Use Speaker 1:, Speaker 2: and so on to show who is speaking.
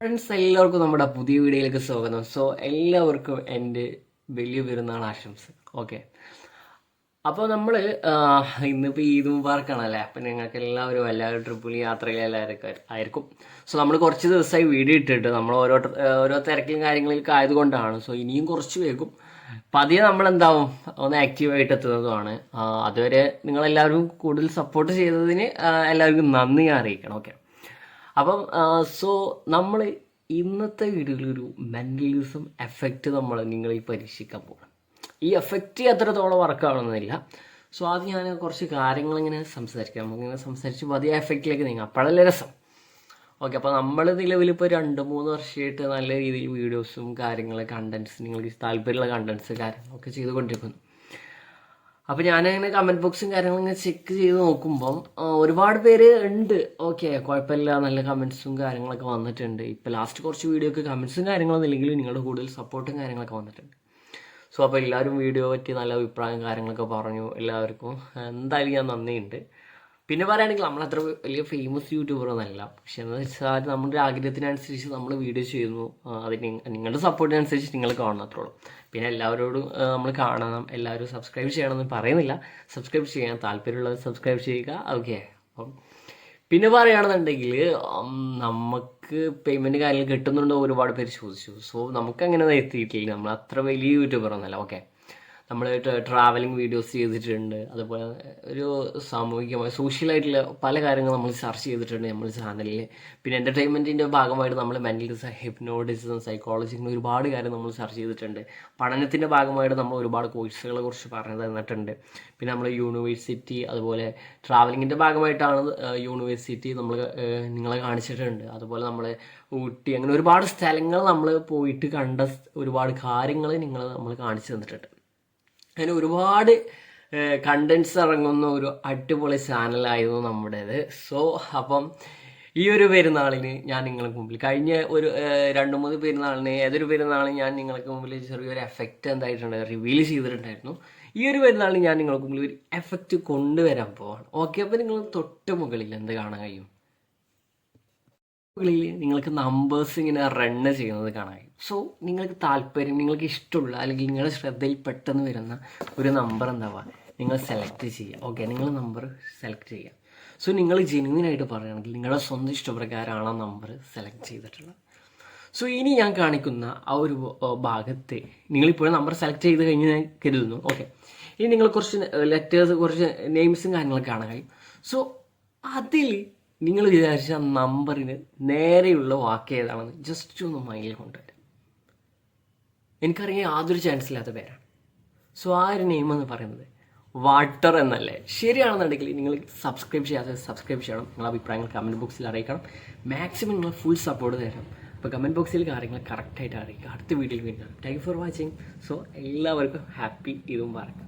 Speaker 1: Friends എല്ലാവർക്കും നമ്മുടെ പുതിയ വീഡിയോയിലേക്ക് സ്വാഗതം. സോ എല്ലാവർക്കും എന്റെ വലിയ പെരുന്നാൾ ആശംസ ഓക്കെ അപ്പോൾ നമ്മൾ ഇന്നിപ്പോൾ ഈദ് മുബാർക്കാണല്ലേ അപ്പം ഞങ്ങൾക്ക് എല്ലാവരും എല്ലാവരും ട്രിപ്പിൾ യാത്രകളെല്ലാവരും ആയിരിക്കും. സോ നമ്മൾ കുറച്ച് ദിവസമായി വീഡിയോ ഇട്ടിട്ട് നമ്മൾ ഓരോ ഓരോ തിരക്കിലും കാര്യങ്ങളിലൊക്കെ ആയതുകൊണ്ടാണ് സോ ഇനിയും കുറച്ച് വേഗം പതിയെ നമ്മൾ എന്താവും ഒന്ന് ആക്റ്റീവായിട്ട് എത്തുന്നതുമാണ്. അതുവരെ നിങ്ങളെല്ലാവരും കൂടുതൽ സപ്പോർട്ട് ചെയ്തതിന് എല്ലാവർക്കും നന്ദി ഞാൻ അറിയിക്കണം. ഓക്കെ അപ്പം സോ നമ്മൾ ഇന്നത്തെ വീഡിയോയിൽ ഒരു മെന്റലിസം എഫക്റ്റ് നമ്മൾ നിങ്ങളീ പരീക്ഷിക്കാൻ പോകണം ഈ എഫക്റ്റ് എത്രത്തോളം വർക്കാവണമെന്നില്ല സോ അത് ഞാൻ കുറച്ച് കാര്യങ്ങൾ ഇങ്ങനെ സംസാരിക്കാം. നമുക്കിങ്ങനെ സംസാരിച്ച് പതിയെ എഫക്റ്റിലേക്ക് നീങ്ങാം. അപ്പോഴല്ലേ രസം. ഓക്കെ അപ്പോൾ നമ്മൾ നിലവിൽ ഇപ്പോൾ രണ്ട് മൂന്ന് വർഷമായിട്ട് നല്ല രീതിയിൽ വീഡിയോസും കാര്യങ്ങൾ കണ്ടൻസ് നിങ്ങൾക്ക് താല്പര്യമുള്ള കണ്ടൻസ് കാര്യങ്ങളൊക്കെ ചെയ്തുകൊണ്ടിരിക്കുന്നു. അപ്പോൾ ഞാനിങ്ങനെ കമന്റ് ബോക്സും കാര്യങ്ങളും ചെക്ക് ചെയ്ത് നോക്കുമ്പം ഒരുപാട് പേര് ഉണ്ട്. ഓക്കെ കുഴപ്പമില്ല. നല്ല കമൻസും കാര്യങ്ങളൊക്കെ വന്നിട്ടുണ്ട്. ഇപ്പോൾ ലാസ്റ്റ് കുറച്ച് വീഡിയോ ഒക്കെ കമൻസും കാര്യങ്ങളൊന്നും ഇല്ലെങ്കിലും നിങ്ങളുടെ കൂടുതൽ സപ്പോർട്ടും കാര്യങ്ങളൊക്കെ വന്നിട്ടുണ്ട്. സോ അപ്പോൾ എല്ലാവരും വീഡിയോ പറ്റി നല്ല അഭിപ്രായം കാര്യങ്ങളൊക്കെ പറഞ്ഞു എല്ലാവർക്കും. എന്തായാലും ഞാൻ നന്ദിയുണ്ട്. പിന്നെ പറയുകയാണെങ്കിൽ നമ്മളത്ര വലിയ ഫേമസ് യൂട്യൂബർ ഒന്നല്ല. പക്ഷെ എന്ന് വെച്ചാൽ നമ്മുടെ ആഗ്രഹത്തിനനുസരിച്ച് നമ്മൾ വീഡിയോ ചെയ്യുന്നു. അതിന് നിങ്ങളുടെ സപ്പോർട്ടിനനുസരിച്ച് നിങ്ങൾ കാണണം ഉള്ളൂ പിന്നെ എല്ലാവരോടും നമ്മൾ കാണണം എല്ലാവരും സബ്സ്ക്രൈബ് ചെയ്യണമെന്ന് പറയുന്നില്ല. സബ്സ്ക്രൈബ് ചെയ്യാൻ താല്പര്യമുള്ളത് സബ്സ്ക്രൈബ് ചെയ്യുക. ഓക്കെ അപ്പം പിന്നെ പറയുകയാണെന്നുണ്ടെങ്കിൽ നമുക്ക് പേയ്മെന്റ് കാര്യങ്ങൾ കിട്ടുന്നുണ്ടോ ഒരുപാട് പേര് ചോദിച്ചു. സോ നമുക്ക് അങ്ങനെ എത്തിയിട്ടില്ല. നമ്മൾ അത്ര വലിയ യൂട്യൂബർ ഒന്നല്ല ഓക്കെ നമ്മൾ ട്രാവലിംഗ് വീഡിയോസ് ചെയ്തിട്ടുണ്ട്. അതുപോലെ ഒരു സാമൂഹികമായ സോഷ്യലായിട്ടുള്ള പല കാര്യങ്ങളും നമ്മൾ ചർച്ച ചെയ്തിട്ടുണ്ട് നമ്മുടെ ചാനലിൽ പിന്നെ എന്റർടൈൻമെന്റിന്റെ ഭാഗമായിട്ട് നമ്മൾ മെന്റലിസം ഹിപ്നോട്ടിസം സൈക്കോളജി ഇങ്ങനെ ഒരുപാട് കാര്യം നമ്മൾ ചർച്ച ചെയ്തിട്ടുണ്ട്. പഠനത്തിന്റെ ഭാഗമായിട്ട് നമ്മൾ ഒരുപാട് കോഴ്സുകളെ കുറിച്ച് പറഞ്ഞു തന്നിട്ടുണ്ട്. പിന്നെ നമ്മൾ യൂണിവേഴ്സിറ്റി അതുപോലെ ട്രാവലിങ്ങിന്റെ ഭാഗമായിട്ടാണ് യൂണിവേഴ്സിറ്റി നമ്മൾ നിങ്ങളെ കാണിച്ചിട്ടുണ്ട്. അതുപോലെ നമ്മൾ ഊട്ടി അങ്ങനെ ഒരുപാട് സ്ഥലങ്ങൾ നമ്മൾ പോയിട്ട് കണ്ട ഒരുപാട് കാര്യങ്ങൾ നിങ്ങൾ നമ്മൾ കാണിച്ചു തന്നിട്ടുണ്ട്. അങ്ങനെ ഒരുപാട് കണ്ടൻസ് ഇറങ്ങുന്ന ഒരു അടിപൊളി ചാനലായിരുന്നു നമ്മുടേത്. സോ അപ്പം ഈ ഒരു പെരുന്നാളിന് ഞാൻ നിങ്ങൾക്ക് മുമ്പിൽ കഴിഞ്ഞ ഒരു രണ്ട് മൂന്ന് പെരുന്നാളിന് ഏതൊരു പെരുന്നാളിന് ഞാൻ നിങ്ങൾക്ക് മുമ്പിൽ ചെറിയൊരു എഫക്റ്റ് എന്തായിട്ടുണ്ട് റിവീൽ ചെയ്തിട്ടുണ്ടായിരുന്നു. ഈ ഒരു പെരുന്നാളിന് ഞാൻ നിങ്ങൾക്ക് മുമ്പിൽ ഒരു എഫക്റ്റ് കൊണ്ടുവരാൻ പോവാണ്. ഓക്കെ അപ്പോൾ നിങ്ങൾ തൊട്ട് മുകളിൽ എന്ത് കാണാൻ കഴിയും? മുകളിൽ നിങ്ങൾക്ക് നമ്പേഴ്സ് ഇങ്ങനെ റണ്ണ് ചെയ്യുന്നത് കാണാൻ സോ നിങ്ങൾക്ക് താല്പര്യം നിങ്ങൾക്ക് ഇഷ്ടമുള്ള അല്ലെങ്കിൽ നിങ്ങളുടെ ശ്രദ്ധയിൽ പെട്ടെന്ന് വരുന്ന ഒരു നമ്പർ എന്താവുക നിങ്ങൾ സെലക്ട് ചെയ്യുക. ഓക്കെ നിങ്ങൾ നമ്പർ സെലക്ട് ചെയ്യുക. സോ നിങ്ങൾ ജെന്യൂനായിട്ട് പറയുകയാണെങ്കിൽ നിങ്ങളുടെ സ്വന്തം ഇഷ്ടപ്രകാരമാണ് ആ നമ്പർ സെലക്ട് ചെയ്തിട്ടുള്ളത്. സോ ഇനി ഞാൻ കാണിക്കുന്ന ആ ഒരു ഭാഗത്തെ നിങ്ങളിപ്പോഴും നമ്പർ സെലക്ട് ചെയ്ത് കഴിഞ്ഞ് ഞാൻ കരുതുന്നു. ഓക്കെ ഇനി നിങ്ങൾ കുറച്ച് ലെറ്റേഴ്സ് കുറച്ച് നെയിംസും കാര്യങ്ങളൊക്കെ കാണാൻ കഴിയും. സോ അതിൽ നിങ്ങൾ വിചാരിച്ച നമ്പറിന് നേരെയുള്ള വാക്ക് ഏതാണെന്ന് ജസ്റ്റ് ഒന്ന് മൈൻഡിൽ കൊണ്ടുവരാം. എനിക്കറിയാം യാതൊരു ചാൻസ് ഇല്ലാത്ത പേരാണ്. സോ ആ ഒരു നെയിം എന്ന് പറയുന്നത് വാട്ടർ എന്നല്ലേ? ശരിയാണെന്നുണ്ടെങ്കിൽ നിങ്ങൾ സബ്സ്ക്രൈബ് ചെയ്യാതെ സബ്സ്ക്രൈബ് ചെയ്യണം. നിങ്ങളുടെ അഭിപ്രായങ്ങൾ കമന്റ് ബോക്സിൽ അറിയിക്കണം. മാക്സിമം നിങ്ങൾ ഫുൾ സപ്പോർട്ട് തരണം. അപ്പോൾ കമന്റ് ബോക്സിൽ കാര്യങ്ങൾ കറക്റ്റായിട്ട് അറിയിക്കുക. അടുത്ത വീഡിയോയിൽ വീണ്ടും താങ്ക് ഫോർ വാച്ചിങ് സോ എല്ലാവർക്കും ഹാപ്പി ഇതും പറയാം